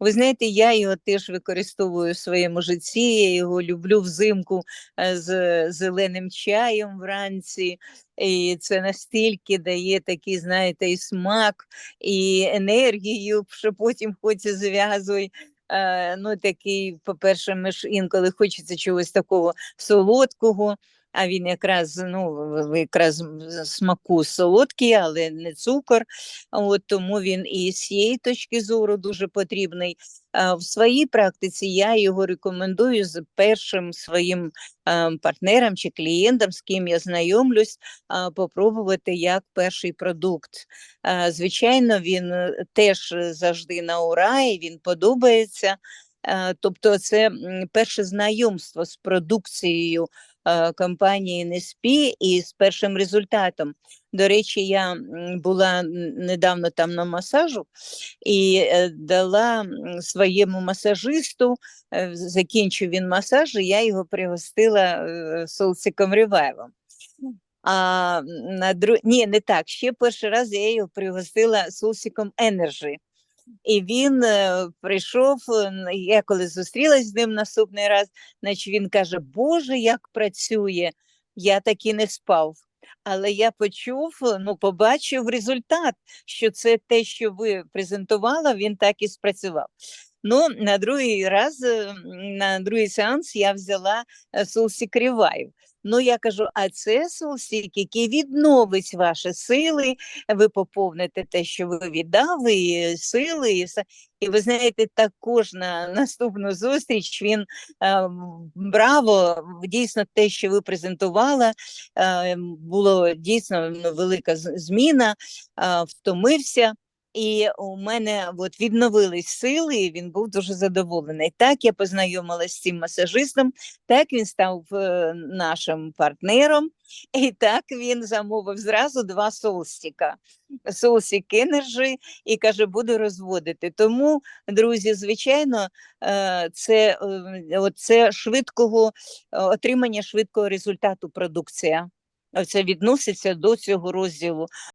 Ви знаєте, я його теж використовую в своєму житті. Я його люблю взимку е, з зеленим чаєм вранці. І це настільки дає такий, знаєте, і смак, і енергію, що потім хоч і зв'язуй. Е, ну, такий, по-перше, ми ж інколи хочеться чогось такого солодкого, а він якраз ну, якраз смаку солодкий, але не цукор. От тому він і з цієї точки зору дуже потрібний. А в своїй практиці я його рекомендую з першим своїм партнером чи клієнтом, з ким я знайомлюсь, а, попробувати як перший продукт. Звичайно, він е, теж завжди на ура, і він подобається. Е, Тобто, це перше знайомство з продукцією е, компанії NSP і з першим результатом. До речі, я була недавно там на масажу і е, дала своєму масажисту, закінчив він масаж, і я його пригостила соусиком ревайвом. А на дру... Ні, не так. Ще перший раз я його пригостила соусиком Energy. І він е, прийшов, е, я коли зустрілась з ним наступний раз, значить він каже: Боже, як працює, я так і не спав. Але я почув, е, ну, побачив результат, що це те, що ви презентували, він так і спрацював. Ну, на другий раз, е, на другий сеанс я взяла е, соусик Ну, я кажу, а це соусик, який відновить ваші сили, ви поповните те, що ви віддали, і сили, і. І ви знаєте, також на наступну зустріч він е, браво, дійсно те, що ви презентували, е, було дійсно ну, велика зміна, е, втомився. І у мене от відновились сили, і він був дуже задоволений. Так я познайомилася з цим масажистом, так він став е, нашим партнером, і так він замовив зразу два соусика. Соусик Energy і каже, буду розводити. Тому, друзі, звичайно, е, це, е, це швидкого отримання швидкого результату продукція. Це відноситься до цього розділу.